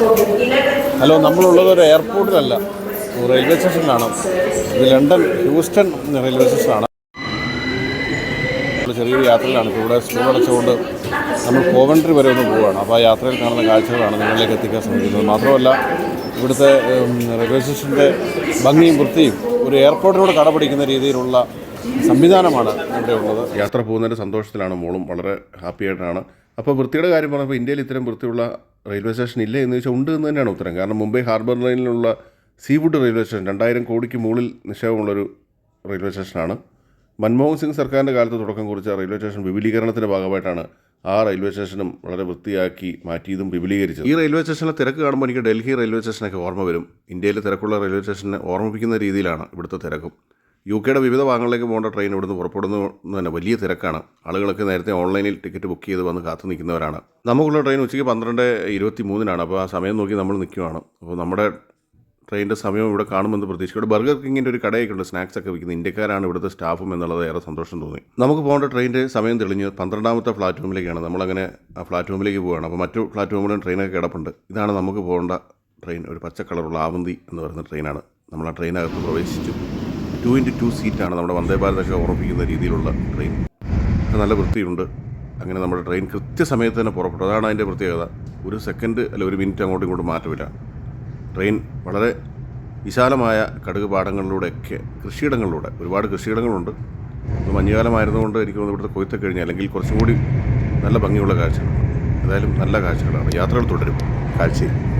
Hello നമ്മളുള്ളത് ഒരു എയർപോർട്ടിലല്ല railway സ്റ്റേഷനിലാണ്. ഇത് ലണ്ടൻ ഹ്യൂസ്റ്റൺ റെയിൽവേ സ്റ്റേഷനാണ്. ചെറിയൊരു യാത്രയിലാണ്. ഇവിടെ സ്കൂൾ അടച്ചുകൊണ്ട് നമ്മൾ കോവൻട്രി വരെ ഒന്ന് പോവുകയാണ് അപ്പോൾ ആ യാത്രയിൽ കാണുന്ന കാഴ്ചകളാണ് നിങ്ങളിലേക്ക് എത്തിക്കാൻ ശ്രമിക്കുന്നത്. മാത്രമല്ല ഇവിടുത്തെ റെയിൽവേ സ്റ്റേഷന്റെ ഭംഗിയും വൃത്തിയും ഒരു എയർപോർട്ടിനോട് കടപിടിക്കുന്ന രീതിയിലുള്ള സംവിധാനമാണ് ഇവിടെ ഉള്ളത് യാത്ര പോകുന്നതിന്റെ സന്തോഷത്തിലാണ് മോളും വളരെ ഹാപ്പി ആയിട്ടാണ് അപ്പോൾ വൃത്തിയുടെ കാര്യം പറഞ്ഞപ്പോൾ ഇന്ത്യയിൽ ഇത്തരം വൃത്തിയുള്ള റെയിൽവേ സ്റ്റേഷൻ ഇല്ല എന്ന് ചോദിച്ചാൽ ഉണ്ട് എന്ന് തന്നെയാണ് ഉത്തരം. കാരണം മുംബൈ ഹാർബർ ലൈനിലുള്ള സീവുഡ് റെയിൽവേ സ്റ്റേഷൻ രണ്ടായിരം കോടിക്ക് മുകളിൽ നിക്ഷേപമുള്ളൊരു റെയിൽവേ സ്റ്റേഷനാണ്. മൻമോഹൻ സിംഗ് സർക്കാരിന്റെ കാലത്ത് തുടക്കം കുറിച്ച റെയിൽവേ സ്റ്റേഷൻ വിപുലീകരണത്തിന്റെ ഭാഗമായിട്ടാണ് ആ റെയിൽവേ സ്റ്റേഷനും വളരെ വൃത്തിയാക്കി മാറ്റിയതും വിപുലീകരിച്ചത്. ഈ റെയിൽവേ സ്റ്റേഷനിലെ തിരക്ക് കാണുമ്പോൾ എനിക്ക് ഡൽഹി റെയിൽവേ സ്റ്റേഷനൊക്കെ ഓർമ്മ വരും. ഇന്ത്യയിലെ തിരക്കുള്ള റെയിൽവേ സ്റ്റേഷനെ ഓർമ്മിപ്പിക്കുന്ന രീതിയിലാണ് ഇവിടുത്തെ തിരക്കും. യു കെയുടെ വിവിധ ഭാഗങ്ങളിലേക്ക് പോകേണ്ട ട്രെയിൻ ഇവിടുന്ന് പുറപ്പെടുന്നത് തന്നെ വലിയ തിരക്കാണ്. ആളുകളൊക്കെ നേരത്തെ ഓൺലൈനിൽ ടിക്കറ്റ് ബുക്ക് ചെയ്ത് വന്ന് കാത്തു നിൽക്കുന്നവരാണ്. നമുക്കുള്ള ട്രെയിൻ ഉച്ചയ്ക്ക് പന്ത്രണ്ട് ഇരുപത്തി മൂന്നിനാണ് അപ്പോൾ ആ സമയം നോക്കി നമ്മൾ നിൽക്കുവാണ്. അപ്പോൾ നമ്മുടെ ട്രെയിനിന്റെ സമയം ഇവിടെ കാണുമെന്ന് പ്രതീക്ഷിക്കും ഇവിടെ ബർഗർ കിങ്ങിന്റെ ഒരു കടയൊക്കെ ഉണ്ട്. സ്നാക്സ് ഒക്കെ വിൽക്കുന്ന ഇന്ത്യക്കാരാണ് ഇവിടുത്തെ സ്റ്റാഫും എന്നുള്ളത് ഏറെ സന്തോഷം തോന്നി. നമുക്ക് പോകേണ്ട ട്രെയിനിന്റെ സമയം തെളിഞ്ഞ് പന്ത്രണ്ടാമത്തെ പ്ലാറ്റ്ഫോമിലേക്കാണ് നമ്മളങ്ങനെ ആ പ്ലാറ്റ്ഫോമിലേക്ക് പോവുകയാണ്. അപ്പോൾ മറ്റു പ്ലാറ്റ്ഫോമിലും ട്രെയിനൊക്കെ കിടപ്പുണ്ട്. ഇതാണ് നമുക്ക് പോകേണ്ട ട്രെയിൻ. ഒരു പച്ച കളറുള്ള ആവന്തി എന്ന് പറയുന്ന ട്രെയിനാണ്. നമ്മൾ ആ ട്രെയിനകത്ത് പ്രവേശിച്ചു. ടു ഇന്റു ടു സീറ്റാണ് നമ്മുടെ വന്ദേ ഭാരതൊക്കെ ഓർമ്മിപ്പിക്കുന്ന രീതിയിലുള്ള ട്രെയിൻ ഇത് നല്ല വൃത്തിയുണ്ട്. അങ്ങനെ നമ്മുടെ ട്രെയിൻ കൃത്യസമയത്ത് തന്നെ പുറപ്പെട്ടു. അതാണ് അതിന്റെ പ്രത്യേകത. ഒരു സെക്കൻഡ് അല്ല ഒരു മിനിറ്റ് അങ്ങോട്ടും ഇങ്ങോട്ടും മാറ്റമില്ല. ട്രെയിൻ വളരെ വിശാലമായ കടുക് പാടങ്ങളിലൂടെയൊക്കെ കൃഷിയിടങ്ങളിലൂടെ ഒരുപാട് കൃഷിയിടങ്ങളുണ്ട്. ഇപ്പോൾ മഞ്ഞുകാലമായിരുന്നുകൊണ്ട് എനിക്ക് തോന്നുന്നു ഇവിടുത്തെ കൊയ്ത്തൊക്കെ കഴിഞ്ഞാൽ അല്ലെങ്കിൽ കുറച്ചും കൂടി നല്ല ഭംഗിയുള്ള കാഴ്ചകളാണ്. ഏതായാലും നല്ല കാഴ്ചകളാണ്. യാത്രകൾ തുടരും. കാഴ്ചയും